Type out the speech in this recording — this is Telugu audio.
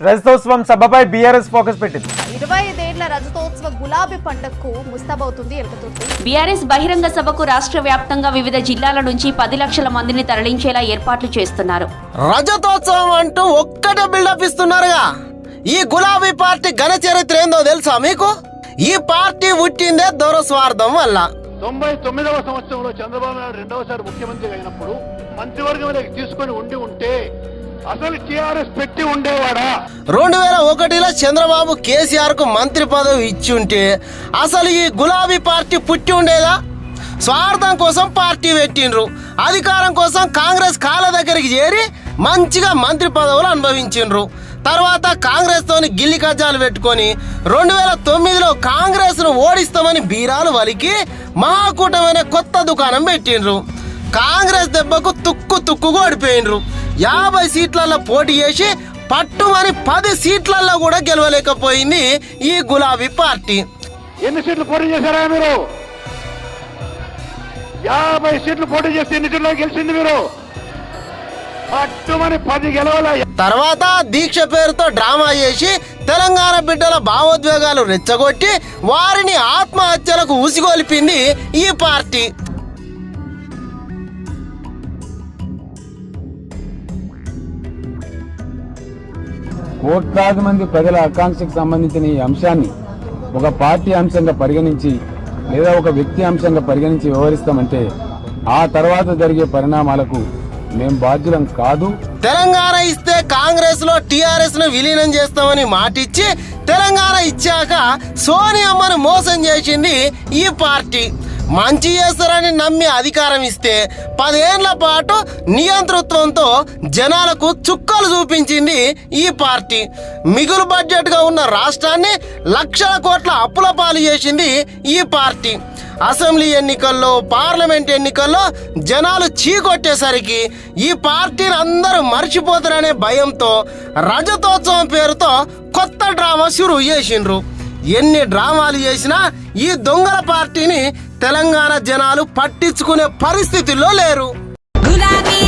రజతోత్సవం సభపై బీఆర్ఎస్ ఫోకస్ పెట్టింది. ఇరవై ఐదేళ్ళ రజతోత్సవ గులాబీ పంటకు ముస్తాబవుతుంది ఎలకతుర్తి బీఆర్ఎస్ బహిరంగ సభకు రాష్ట్ర వ్యాప్తంగా వివిధ జిల్లాల నుంచి పది లక్షల మందిని తరలించేలా ఏర్పాట్లు చేస్తున్నారు. రజతోత్సవం అంటూ ఒక్కటే బిల్డప్ ఇస్తున్నారుగా. ఈ గులాబీ పార్టీ ఘన చరిత్ర ఏందో తెలుసా మీకు? ఈ పార్టీ పుట్టిందే దొర స్వార్థం వల్ల. తొంభై తొమ్మిదవ సంవత్సరంలో చంద్రబాబు నాయుడు రెండవసారి ముఖ్యమంత్రి అయినప్పుడు మంత్రివర్గంలోకి తీసుకొని ఉండి ఉంటే అసలు టీఆర్ఎస్ పెట్టి ఉండేవాడా? రెండు వేల ఒకటిలో చంద్రబాబు కేసీఆర్కు మంత్రి పదవి ఇచ్చి ఉంటే అసలు ఈ గులాబీ పార్టీ పుట్టి ఉండేదా? స్వార్థం కోసం పార్టీ పెట్టిండ్రు. అధికారం కోసం కాంగ్రెస్ కాళ్ళ దగ్గరికి చేరి మంచిగా మంత్రి పదవులు అనుభవించిండ్రు. తర్వాత కాంగ్రెస్ తోని గిల్లి కజ్జాలు పెట్టుకొని రెండు వేల తొమ్మిదిలో కాంగ్రెస్ను ఓడిస్తామని బీరాలు వలికి మహాకూటమైన కొత్త దుకాణం పెట్టిండ్రు. కాంగ్రెస్ దెబ్బకు తుక్కు తుక్కు ఓడిపోయినరు యాభై సీట్లలో పోటీ చేసి పట్టుమని పది సీట్లలో కూడా గెలవలేకపోయింది ఈ గులాబీ పార్టీ. ఎన్ని సీట్లు పోటీ చేశారా మీరు? యాభై సీట్లు పోటీ చేస్తే ఎన్ని సీట్లు గెలిచింది మీరు? పట్టుమని పది గెలవల. తర్వాత దీక్ష పేరుతో డ్రామా చేసి తెలంగాణ బిడ్డల భావోద్వేగాలు రెచ్చగొట్టి వారిని ఆత్మహత్యలకు ఉసిగొలిపింది ఈ పార్టీ. కోట్లాది మంది ప్రజల ఆకాంక్షకు సంబంధించిన ఈ అంశాన్ని ఒక పార్టీ అంశంగా పరిగణించి లేదా ఒక వ్యక్తి అంశంగా పరిగణించి వ్యవహరిస్తామంటే ఆ తర్వాత జరిగే పరిణామాలకు మేము బాధ్యులం కాదు. తెలంగాణ ఇస్తే కాంగ్రెస్లో టిఆర్ఎస్ను విలీనం చేస్తామని మాటిచ్చి తెలంగాణ ఇచ్చాక సోనియమ్మను మోసం చేసింది ఈ పార్టీ. మంచి చేస్తారని నమ్మి అధికారం ఇస్తే పదేళ్ళ పాటు నియంతృత్వంతో జనాలకు చుక్కలు చూపించింది ఈ పార్టీ. మిగులు బడ్జెట్గా ఉన్న రాష్ట్రాన్ని లక్షల కోట్ల అప్పుల పాలు చేసింది ఈ పార్టీ. అసెంబ్లీ ఎన్నికల్లో పార్లమెంట్ ఎన్నికల్లో జనాలు చీకొట్టేసరికి ఈ పార్టీని అందరూ మర్చిపోతారనే భయంతో రజతోత్సవం పేరుతో కొత్త డ్రామా షురూ చేసిండ్రు. ఎన్ని డ్రామాలు చేసినా ఈ దొంగల పార్టీని తెలంగాణ జనాలు పట్టించుకునే పరిస్థితుల్లో లేరు. గులాబీ